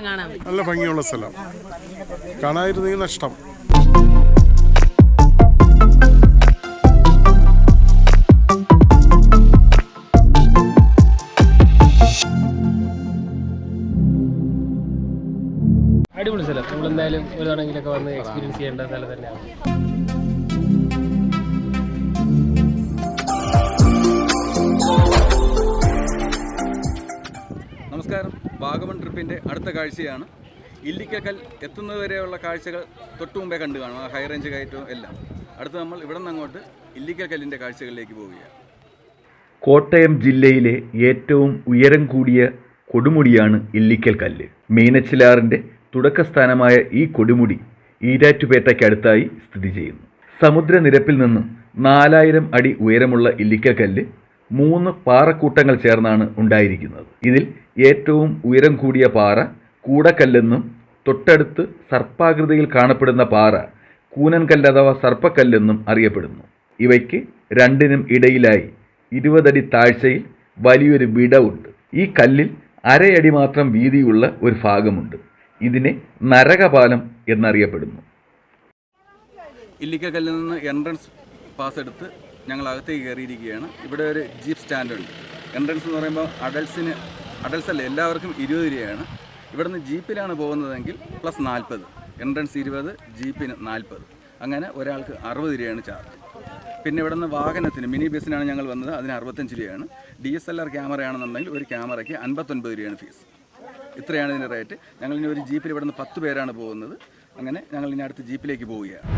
എല്ലാം കാണാൻ നല്ല ഭംഗിയുള്ള സ്ഥലം. കാണാതിരുന്നെങ്കിൽ നഷ്ടം. അടിപൊളി സ്ഥലം. നമ്മളെന്തായാലും ഒരു തവണയെങ്കിലൊക്കെ വന്ന് എക്സ്പീരിയൻസ് ചെയ്യേണ്ട സ്ഥലം തന്നെയാണ്. നമസ്കാരം. വാഗമൺ ട്രിപ്പിന്റെ അടുത്ത കാഴ്ചയാണ്. ഇല്ലിക്കക്കൽ എത്തുന്നതുവരെയുള്ള കാഴ്ചകൾ തൊട്ടു മുമ്പേ കണ്ടു കാണും. ആ ഹൈ റേഞ്ച് കയറ്റവും എല്ലാം. അടുത്ത് നമ്മൾ ഇവിടെ നിന്ന് അങ്ങോട്ട് ഇല്ലിക്കക്കല്ലിന്റെ കാഴ്ചകളിലേക്ക് പോവുകയാണ്. കോട്ടയം ജില്ലയിലെ ഏറ്റവും ഉയരം കൂടിയ കൊടുമുടിയാണ് ഇല്ലിക്കൽ കല്ല് മീനച്ചിലാറിന്റെ തുടക്കസ്ഥാനമായ ഈ കൊടുമുടി ഈരാറ്റുപേട്ടയ്ക്കടുത്തായി സ്ഥിതി ചെയ്യുന്നു. സമുദ്രനിരപ്പിൽ നിന്ന് നാലായിരം അടി ഉയരമുള്ള ഇല്ലിക്കൽ കല്ല് മൂന്ന് പാറക്കൂട്ടങ്ങൾ ചേർന്നാണ് ഉണ്ടായിരിക്കുന്നത്. ഇതിൽ ഏറ്റവും ഉയരം കൂടിയ പാറ കൂടക്കല്ലെന്നും തൊട്ടടുത്ത് സർപ്പാകൃതിയിൽ കാണപ്പെടുന്ന പാറ കൂനൻകല്ല് അഥവാ സർപ്പക്കല്ലെന്നും അറിയപ്പെടുന്നു. ഇവയ്ക്ക് രണ്ടിനും ഇടയിലായി ഇരുപതടി താഴ്ചയിൽ വലിയൊരു വിടവുണ്ട് ഈ കല്ലിൽ അരയടി മാത്രം വീതിയുള്ള ഒരു ഭാഗമുണ്ട്. ഇതിനെ നരകപാലം എന്നറിയപ്പെടുന്നു. ഇല്ലിക്കക്കല്ലിൽ നിന്ന് എൻട്രൻസ് പാസ് എടുത്ത് ഞങ്ങൾ അകത്തേക്ക് കയറിയിരിക്കുകയാണ്. ഇവിടെ ഒരു ജീപ്പ് സ്റ്റാൻഡ് ഉണ്ട്. എൻട്രൻസ് എന്ന് പറയുമ്പോൾ അഡൽസിന് അഡൽസ് അല്ല എല്ലാവർക്കും ഇരുപത് രൂപയാണ്. ഇവിടുന്ന് ജീപ്പിലാണ് പോകുന്നതെങ്കിൽ പ്ലസ് നാൽപ്പത് എൻട്രൻസ് ഇരുപത് ജീപ്പിന് നാൽപ്പത് അങ്ങനെ ഒരാൾക്ക് അറുപത് രൂപയാണ് ചാർജ് പിന്നെ ഇവിടുന്ന് വാഹനത്തിന് മിനി ബസ്സിനാണ് ഞങ്ങൾ വന്നത് അതിന് അറുപത്തഞ്ച് രൂപയാണ്. ഡി എസ് എൽ ആർ ക്യാമറയാണെന്നുണ്ടെങ്കിൽ ഒരു ക്യാമറയ്ക്ക് അൻപത്തൊൻപത് രൂപയാണ് ഫീസ് ഇത്രയാണ് ഇതിന്റെ റേറ്റ് ഞങ്ങളിനി ഒരു ജീപ്പിൽ ഇവിടുന്ന് പത്ത് പേരാണ് പോകുന്നത്. അങ്ങനെ ഞങ്ങൾ ഇനി അടുത്ത് ജീപ്പിലേക്ക് പോവുകയാണ്.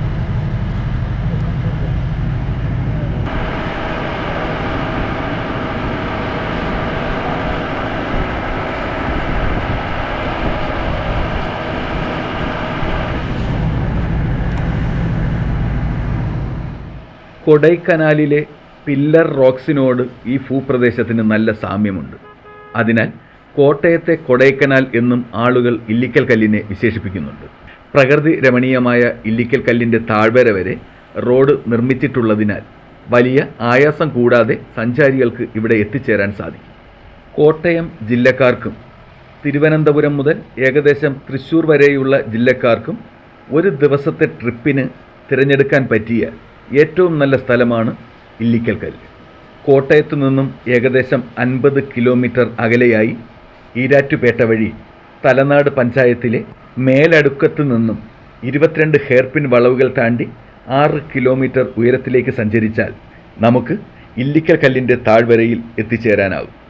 കൊടൈക്കനാലിലെ പില്ലർ റോക്സിനോട് ഈ ഭൂപ്രദേശത്തിന് നല്ല സാമ്യമുണ്ട്. അതിനാൽ കോട്ടയത്തെ കൊടൈക്കനാൽ എന്നും ആളുകൾ ഇല്ലിക്കൽ കല്ലിനെ വിശേഷിപ്പിക്കുന്നുണ്ട്. പ്രകൃതി രമണീയമായ ഇല്ലിക്കൽ കല്ലിന്റെ താഴ്വര വരെ റോഡ് നിർമ്മിച്ചിട്ടുള്ളതിനാൽ വലിയ ആയാസം കൂടാതെ സഞ്ചാരികൾക്ക് ഇവിടെ എത്തിച്ചേരാൻ സാധിക്കും. കോട്ടയം ജില്ലക്കാർക്കും തിരുവനന്തപുരം മുതൽ ഏകദേശം തൃശ്ശൂർ വരെയുള്ള ജില്ലക്കാർക്കും ഒരു ദിവസത്തെ ട്രിപ്പിന് തിരഞ്ഞെടുക്കാൻ പറ്റിയ ഏറ്റവും നല്ല സ്ഥലമാണ് ഇല്ലിക്കൽ കല്ല്. കോട്ടയത്തു നിന്നും ഏകദേശം അൻപത് കിലോമീറ്റർ അകലെയായി ഈരാറ്റുപേട്ട വഴി തലനാട് പഞ്ചായത്തിലെ മേലടുക്കത്ത് നിന്നും ഇരുപത്തിരണ്ട് ഹെയർപിൻ വളവുകൾ താണ്ടി ആറ് കിലോമീറ്റർ ഉയരത്തിലേക്ക് സഞ്ചരിച്ചാൽ നമുക്ക് ഇല്ലിക്കൽ കല്ലിന്റെ താഴ്വരയിൽ എത്തിച്ചേരാനാവും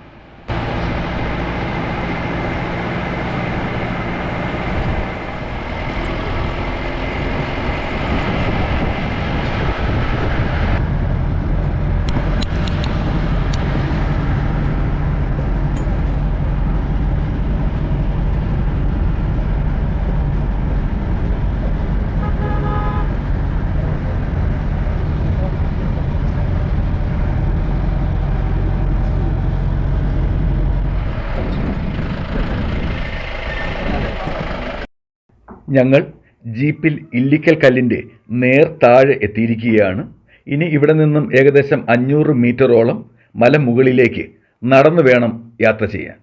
ഞങ്ങൾ ജീപ്പിൽ ഇല്ലിക്കൽ കല്ലിന്റെ നേർ താഴെ എത്തിയിരിക്കുകയാണ്. ഇനി ഇവിടെ നിന്നും ഏകദേശം അഞ്ഞൂറ് മീറ്ററോളം മലമുകളിലേക്ക് നടന്നു വേണം യാത്ര ചെയ്യാൻ.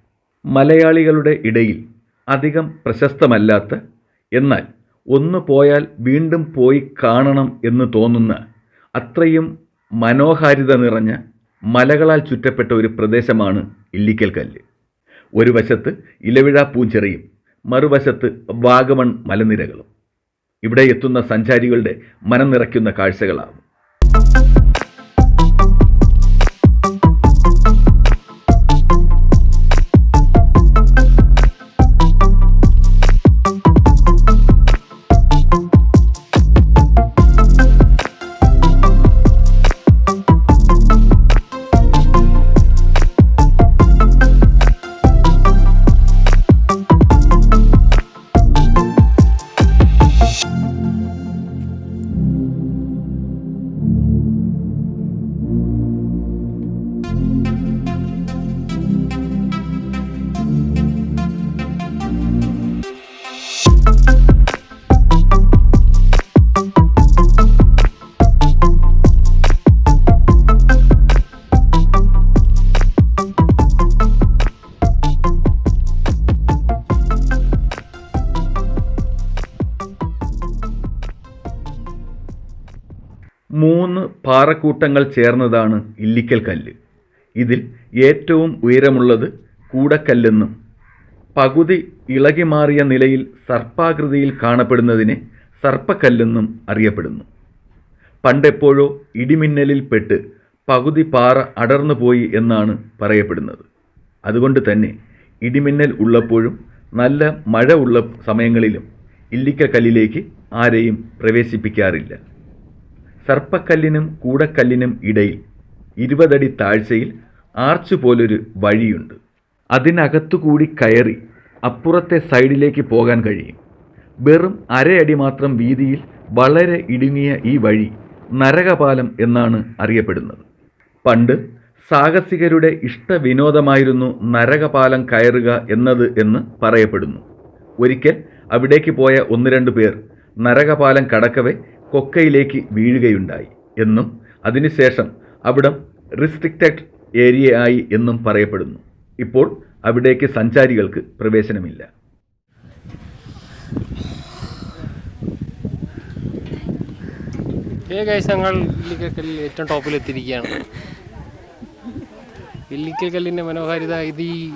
മലയാളികളുടെ ഇടയിൽ അധികം പ്രശസ്തമല്ലാത്ത എന്നാൽ ഒന്ന് പോയാൽ വീണ്ടും പോയി കാണണം എന്ന് തോന്നുന്ന അത്രയും മനോഹാരിത നിറഞ്ഞ മലകളാൽ ചുറ്റപ്പെട്ട ഒരു പ്രദേശമാണ് ഇല്ലിക്കൽ കല്ല്. ഒരു വശത്ത് ഇലവിഴ പൂഞ്ചെറിയും മറുവശത്ത് വാഗമൺ മലനിരകളും. ഇവിടെ എത്തുന്ന സഞ്ചാരികളുടെ മനം നിറയ്ക്കുന്ന കാഴ്ചകളാവും. പാറക്കൂട്ടങ്ങൾ ചേർന്നതാണ് ഇല്ലിക്കൽ കല്ല്. ഇതിൽ ഏറ്റവും ഉയരമുള്ളത് കൂടക്കല്ലെന്നും പകുതി ഇളകി മാറിയ നിലയിൽ സർപ്പാകൃതിയിൽ കാണപ്പെടുന്നതിനെ സർപ്പക്കല്ലെന്നും അറിയപ്പെടുന്നു. പണ്ടെപ്പോഴോ ഇടിമിന്നലിൽ പെട്ട് പകുതി പാറ അടർന്നു പോയി എന്നാണ് പറയപ്പെടുന്നത്. അതുകൊണ്ട് തന്നെ ഇടിമിന്നൽ ഉള്ളപ്പോഴും നല്ല മഴ ഉള്ള സമയങ്ങളിലും ഇല്ലിക്കക്കല്ലിലേക്ക് ആരെയും പ്രവേശിപ്പിക്കാറില്ല. സർപ്പക്കല്ലിനും കൂടക്കല്ലിനും ഇടയിൽ ഇരുപതടി താഴ്ചയിൽ ആർച്ച് പോലൊരു വഴിയുണ്ട്. അതിനകത്തുകൂടി കയറി അപ്പുറത്തെ സൈഡിലേക്ക് പോകാൻ കഴിയും. വെറും അരയടി മാത്രം വീതിയിൽ വളരെ ഇടുങ്ങിയ ഈ വഴി നരകപാലം എന്നാണ് അറിയപ്പെടുന്നത്. പണ്ട് സാഹസികരുടെ ഇഷ്ടവിനോദമായിരുന്നു നരകപാലം കയറുക എന്നത് എന്ന് പറയപ്പെടുന്നു. ഒരിക്കൽ അവിടേക്ക് പോയ ഒന്ന് രണ്ട് പേർ നരകപാലം കടക്കവെ കൊക്കയിലേക്ക് വീഴുകയുണ്ടായി എന്നും അതിനുശേഷം അവിടം റിസ്ട്രിക്റ്റഡ് ഏരിയ ആയി എന്നും പറയപ്പെടുന്നു. ഇപ്പോൾ അവിടേക്ക് സഞ്ചാരികൾക്ക് പ്രവേശനമില്ല. ഏ ഗൈസ് ഞങ്ങൾ ഇല്ലിക്കക്കല്ലിൽ ഏറ്റവും ടോപ്പിൽ എത്തിയിരിക്കുകയാണ്. ഇല്ലിക്കൽ കല്ലിന്റെ മനോഹാരിത ഇത് ഈ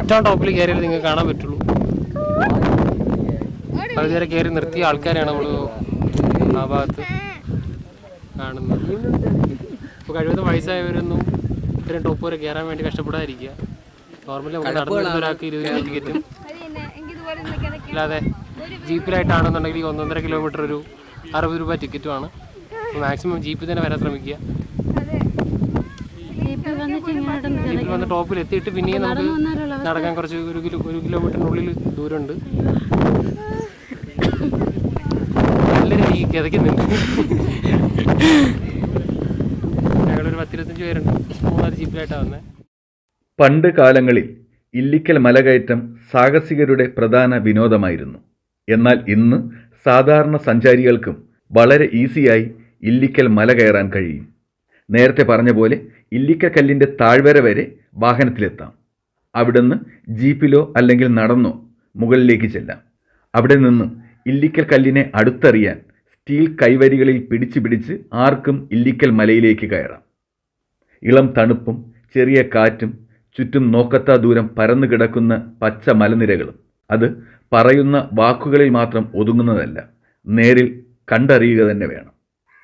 ഏറ്റവും ടോപ്പിൽ കയറിയാൽ നിങ്ങൾക്ക് കാണാൻ പറ്റുള്ളൂ. അതുവരെ കയറി നിർത്തിയ ആൾക്കാരെയാണ് നമ്മൾ ആ ഭാഗത്ത് കാണുന്നത്. ഇപ്പോൾ കഴിവതും വയസ്സായവരൊന്നും ഇത്രയും ടോപ്പ് വരെ കയറാൻ വേണ്ടി കഷ്ടപ്പെടാതിരിക്കുക. നോർമലി നടന്നു ഒരാൾക്ക് ഇരുപത് രൂപ ടിക്കറ്റും അല്ലാതെ ജീപ്പിലായിട്ടാണെന്നുണ്ടെങ്കിൽ ഒന്നൊന്നര കിലോമീറ്റർ ഒരു അറുപത് രൂപ ടിക്കറ്റുമാണ് മാക്സിമം ജീപ്പിൽ തന്നെ വരാൻ ശ്രമിക്കുക. ജീപ്പിൽ വന്ന് ടോപ്പിൽ എത്തിയിട്ട് പിന്നെയും നമുക്ക് നടക്കാൻ കുറച്ച് ഒരു കിലോ ഒരു കിലോമീറ്ററിനുള്ളിൽ ദൂരമുണ്ട്. കിതയ്ക്കുന്നുണ്ട് ഞങ്ങളൊരു പത്തിരുപത്തഞ്ച് പേരുണ്ട്. മൂന്നാൽ ജീപ്പിലായിട്ടാണ് വന്നത് പണ്ട് കാലങ്ങളിൽ ഇല്ലിക്കൽ മലകയറ്റം സാഹസികരുടെ പ്രധാന വിനോദമായിരുന്നു. എന്നാൽ ഇന്ന് സാധാരണ സഞ്ചാരികൾക്കും വളരെ ഈസിയായി ഇല്ലിക്കൽ മല കയറാൻ കഴിയും. നേരത്തെ പറഞ്ഞ പോലെ ഇല്ലിക്ക കല്ലിന്റെ താഴ്വര വരെ വാഹനത്തിലെത്താം. അവിടുന്ന് ജീപ്പിലോ അല്ലെങ്കിൽ നടന്നോ മുകളിലേക്ക് ചെല്ലാം. അവിടെ നിന്ന് ഇല്ലിക്കൽ കല്ലിനെ അടുത്തറിയാൻ സ്റ്റീൽ കൈവരികളിൽ പിടിച്ചു പിടിച്ച് ആർക്കും ഇല്ലിക്കൽ മലയിലേക്ക് കയറാം. ഇളം തണുപ്പും ചെറിയ കാറ്റും ചുറ്റും നോക്കത്താ ദൂരം പരന്നു കിടക്കുന്ന പച്ച മലനിരകളും. അത് പറയുന്ന വാക്കുകളിൽ മാത്രം ഒതുങ്ങുന്നതല്ല നേരിൽ കണ്ടറിയുക തന്നെ വേണം.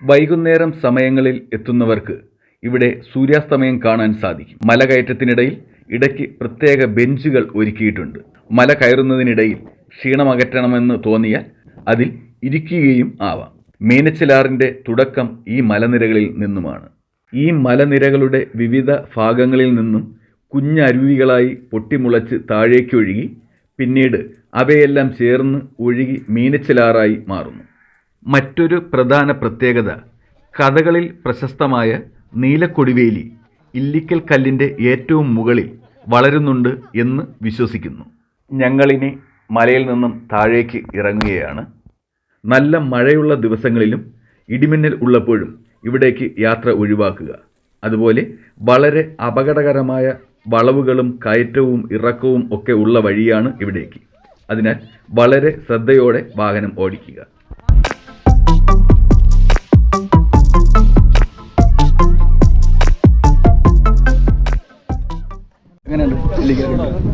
വൈകുന്നേരം സമയങ്ങളിൽ എത്തുന്നവർക്ക് ഇവിടെ സൂര്യാസ്തമയം കാണാൻ സാധിക്കും. മലകയറ്റത്തിനിടയിൽ ഇടയ്ക്ക് പ്രത്യേക ബെഞ്ചുകൾ ഒരുക്കിയിട്ടുണ്ട്. മല കയറുന്നതിനിടയിൽ ക്ഷീണമകറ്റണമെന്ന് തോന്നിയാൽ അതിൽ ഇരിക്കുകയും ആവാം. മീനച്ചിലാറിന്റെ തുടക്കം ഈ മലനിരകളിൽ നിന്നുമാണ്. ഈ മലനിരകളുടെ വിവിധ ഭാഗങ്ങളിൽ നിന്നും കുഞ്ഞരുവികളായി പൊട്ടിമുളച്ച് താഴേക്കൊഴുകി പിന്നീട് അവയെല്ലാം ചേർന്ന് ഒഴുകി മീനച്ചിലാറായി മാറുന്നു. മറ്റൊരു പ്രധാന പ്രത്യേകത കഥകളിൽ പ്രശസ്തമായ നീലക്കൊടിവേലി ഇല്ലിക്കൽ കല്ലിന്റെ ഏറ്റവും മുകളിൽ വളരുന്നുണ്ട് എന്ന് വിശ്വസിക്കുന്നു. ഞങ്ങളിനി മലയിൽ നിന്നും താഴേക്ക് ഇറങ്ങുകയാണ്. നല്ല മഴയുള്ള ദിവസങ്ങളിലും ഇടിമിന്നൽ ഉള്ളപ്പോഴും ഇവിടേക്ക് യാത്ര ഒഴിവാക്കുക. അതുപോലെ വളരെ അപകടകരമായ വളവുകളും കയറ്റവും ഇറക്കവും ഒക്കെ ഉള്ള വഴിയാണ് ഇവിടേക്ക്. അതിനാൽ വളരെ ശ്രദ്ധയോടെ വാഹനം ഓടിക്കുക?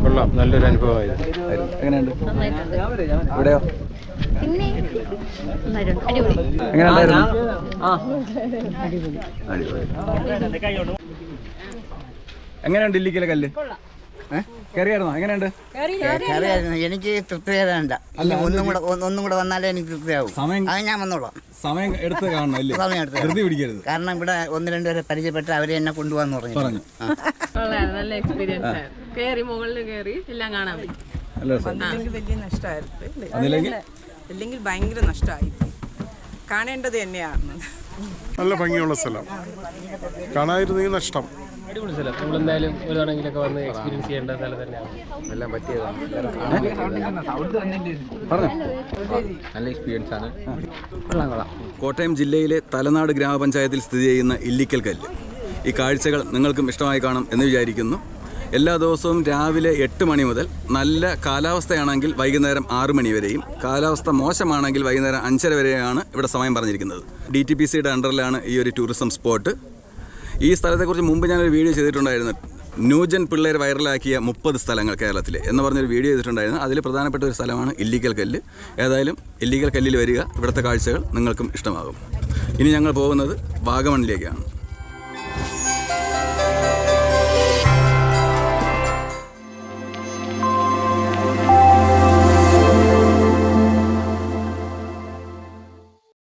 കൊള്ളാം. നല്ലൊരു അനുഭവമായിരുന്നു. എങ്ങനെയുണ്ട്? ഇവിടെയോ പിന്നെ നന്നായിട്ടുണ്ട്. അടിപൊളി എങ്ങനെയുണ്ടായിരുന്നു എങ്ങനെയുണ്ട് ഇല്ലിക്കലെ കല്ല്? കയറിയായിരുന്നോ? എങ്ങനെയുണ്ട്? എനിക്ക് തൃപ്തികരമല്ല. ഇനി ഒന്നും കൂടെ ഒന്ന് ഒന്നും കൂടെ വന്നാലേ എനിക്ക് തൃപ്തിയാവും. സമയം അത് ഞാൻ വന്നോളാം. സമയം എടുത്ത് കാണണം അല്ലേ? സമയം എടുത്ത് ധൃതി പിടിക്കരുത്. കാരണം ഇവിടെ ഒന്ന് രണ്ട് പേരെ പരിചയപ്പെട്ട് അവരെ എന്നെ കൊണ്ടുപോകാന്ന് പറഞ്ഞു. പറഞ്ഞു. നല്ല എക്സ്പീരിയൻസ് കയറി മുകളിൽ കയറി എല്ലാം കാണാൻ പറ്റി. നല്ല അല്ലെങ്കിൽ ഭയങ്കര നഷ്ടമായി. കാണേണ്ടത് തന്നെയാണ് നല്ല ഭംഗിയുള്ള സ്ഥലം. കാണാതിരുന്നെങ്കിൽ നഷ്ടം. അടിപൊളി സ്ഥലം. നമ്മൾ എന്തായാലും ഒരു തവണയെങ്കിലൊക്കെ വന്ന് എക്സ്പീരിയൻസ് ചെയ്യേണ്ട സ്ഥലം തന്നെയാണ്. കോട്ടയം ജില്ലയിലെ തലനാട് ഗ്രാമപഞ്ചായത്തിൽ സ്ഥിതി ചെയ്യുന്ന ഇല്ലിക്കൽ കല്ല്. ഈ കാഴ്ചകൾ നിങ്ങൾക്കും ഇഷ്ടമായി കാണും എന്ന് വിചാരിക്കുന്നു. എല്ലാ ദിവസവും രാവിലെ എട്ട് മണി മുതൽ നല്ല കാലാവസ്ഥയാണെങ്കിൽ വൈകുന്നേരം ആറ് മണി വരെയും കാലാവസ്ഥ മോശമാണെങ്കിൽ വൈകുന്നേരം അഞ്ചര വരെയാണ് ഇവിടെ സമയം പറഞ്ഞിരിക്കുന്നത്. ഡി ടി പി സിയുടെ അണ്ടറിലാണ് ഈ ഒരു ടൂറിസം സ്പോട്ട് ഈ സ്ഥലത്തെക്കുറിച്ച് മുമ്പ് ഞാനൊരു വീഡിയോ ചെയ്തിട്ടുണ്ടായിരുന്നു. ന്യൂജൻ പിള്ളേർ വൈറലാക്കിയ മുപ്പത് സ്ഥലങ്ങൾ കേരളത്തിൽ എന്ന് പറഞ്ഞൊരു വീഡിയോ ചെയ്തിട്ടുണ്ടായിരുന്നു. അതിൽ പ്രധാനപ്പെട്ട ഒരു സ്ഥലമാണ് ഇല്ലീഗൽ കല്ല്. ഏതായാലും ഇല്ലീഗൽ കല്ലിൽ വരിക ഇവിടുത്തെ കാഴ്ചകൾ നിങ്ങൾക്കും ഇഷ്ടമാകും. ഇനി ഞങ്ങൾ പോകുന്നത് വാഗമണിലേക്കാണ്